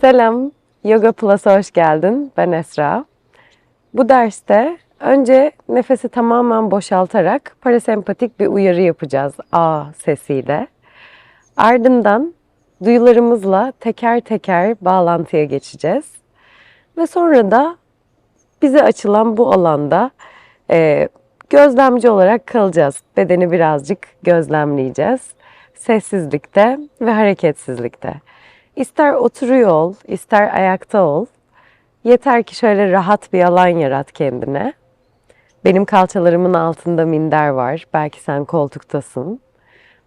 Selam, Yoga Plus'a hoş geldin. Ben Esra. Bu derste önce nefesi tamamen boşaltarak parasempatik bir uyarı yapacağız A sesiyle. Ardından duyularımızla teker teker bağlantıya geçeceğiz. Ve sonra da bize açılan bu alanda e, gözlemci olarak kalacağız. Bedeni birazcık gözlemleyeceğiz. Sessizlikte ve hareketsizlikte. İster oturuyor ol, ister ayakta ol. Yeter ki şöyle rahat bir alan yarat kendine. Benim kalçalarımın altında minder var. Belki sen koltuktasın.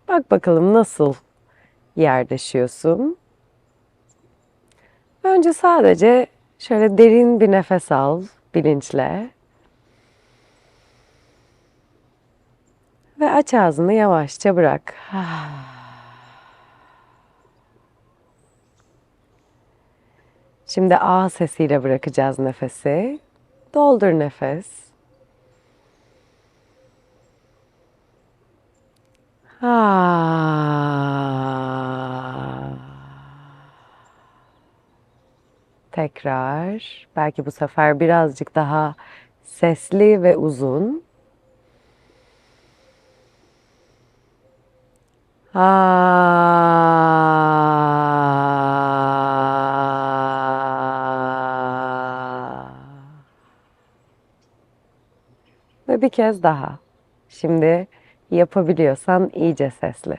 Bak bakalım nasıl yerleşiyorsun. Önce sadece şöyle derin bir nefes al bilinçle. Ve aç ağzını yavaşça bırak. Şimdi A sesiyle bırakacağız nefesi. Doldur nefes. Ha. Tekrar. Belki bu sefer birazcık daha sesli ve uzun. Ha. Bir kez daha. Şimdi yapabiliyorsan iyice sesli.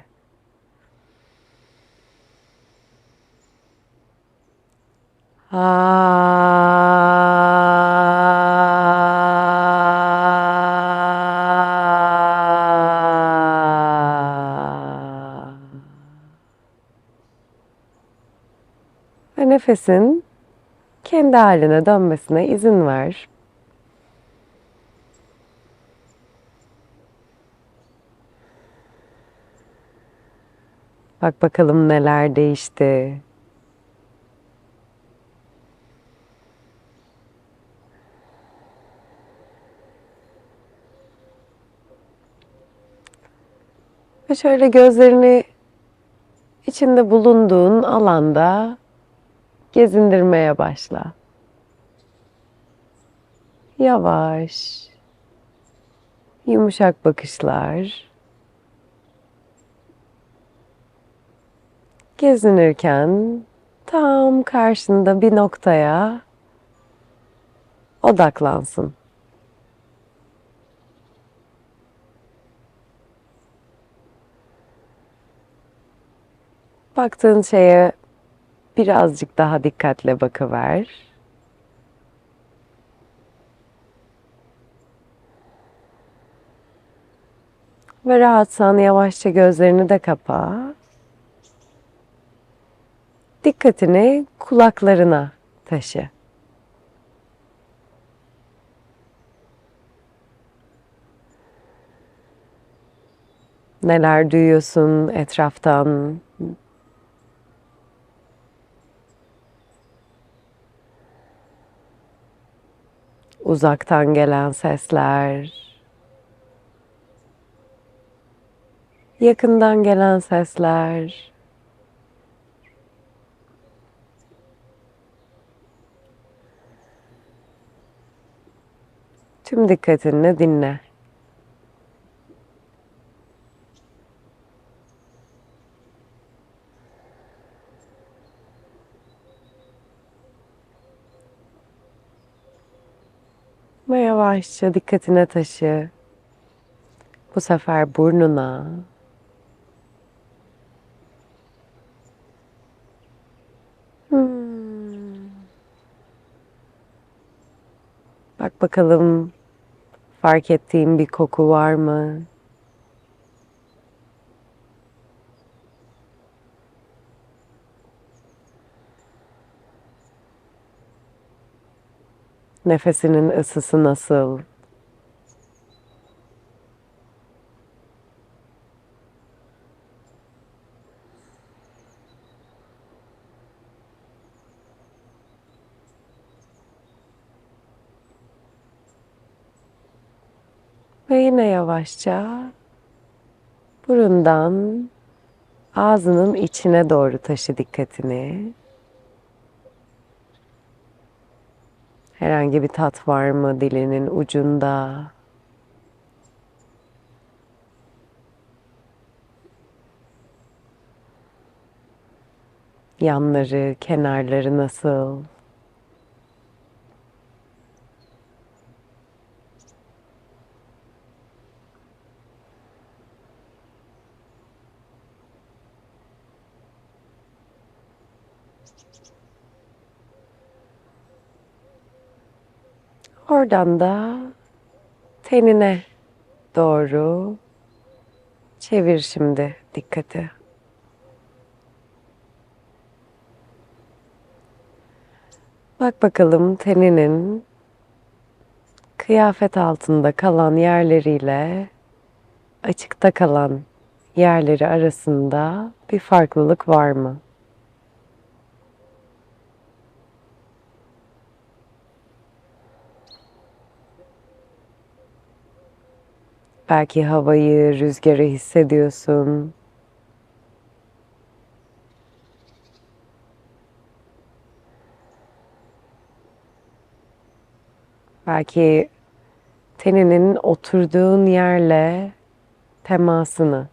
Ve nefesin kendi haline dönmesine izin ver. Bak bakalım neler değişti. Ve şöyle gözlerini içinde bulunduğun alanda gezindirmeye başla. Yavaş, yumuşak bakışlar. Gezinirken tam karşında bir noktaya odaklansın. Baktığın şeye birazcık daha dikkatle bakıver. Ve rahatsan yavaşça gözlerini de kapa. Dikkatini kulaklarına taşı. Neler duyuyorsun etraftan? Uzaktan gelen sesler, yakından gelen sesler. Tüm dikkatinle dinle. Ve yavaşça dikkatine taşı. Bu sefer burnuna. Hmm. Bak bakalım fark ettiğin bir koku var mı? Nefesinin ısısı nasıl? Ve yine yavaşça burundan ağzının içine doğru taşı dikkatini. Herhangi bir tat var mı dilinin ucunda? Yanları, kenarları nasıl? Oradan da tenine doğru çevir şimdi dikkati. Bak bakalım teninin kıyafet altında kalan yerleriyle açıkta kalan yerleri arasında bir farklılık var mı? Belki havayı, rüzgarı hissediyorsun. Belki teninin oturduğun yerle temasını.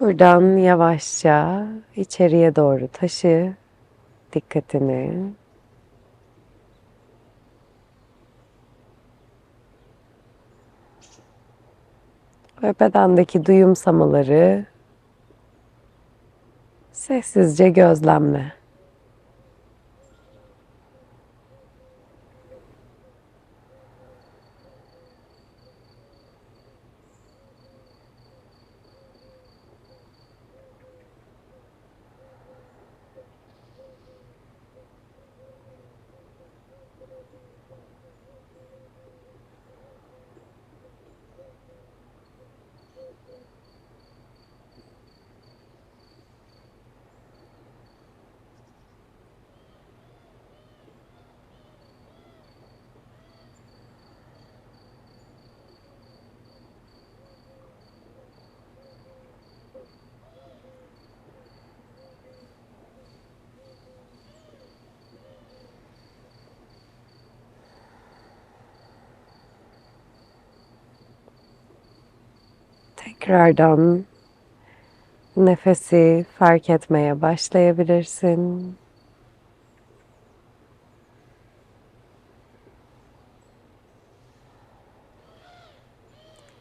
Buradan yavaşça içeriye doğru taşı dikkatini. Ve bedendeki duyumsamaları sessizce gözlemle. Tekrardan nefesi fark etmeye başlayabilirsin.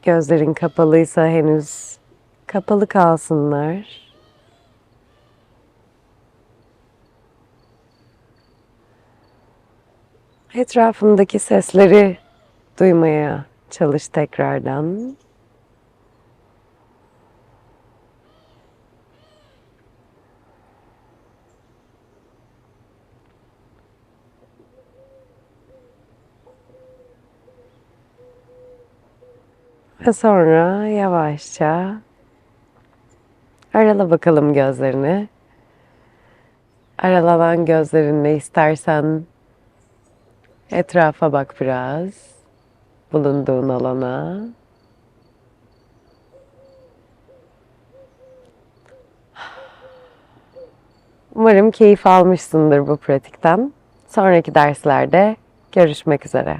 Gözlerin kapalıysa henüz kapalı kalsınlar. Etrafındaki sesleri duymaya çalış tekrardan. Ve sonra yavaşça arala bakalım gözlerini. Aralanan gözlerinle istersen etrafa bak biraz. Bulunduğun alana. Umarım keyif almışsındır bu pratikten. Sonraki derslerde görüşmek üzere.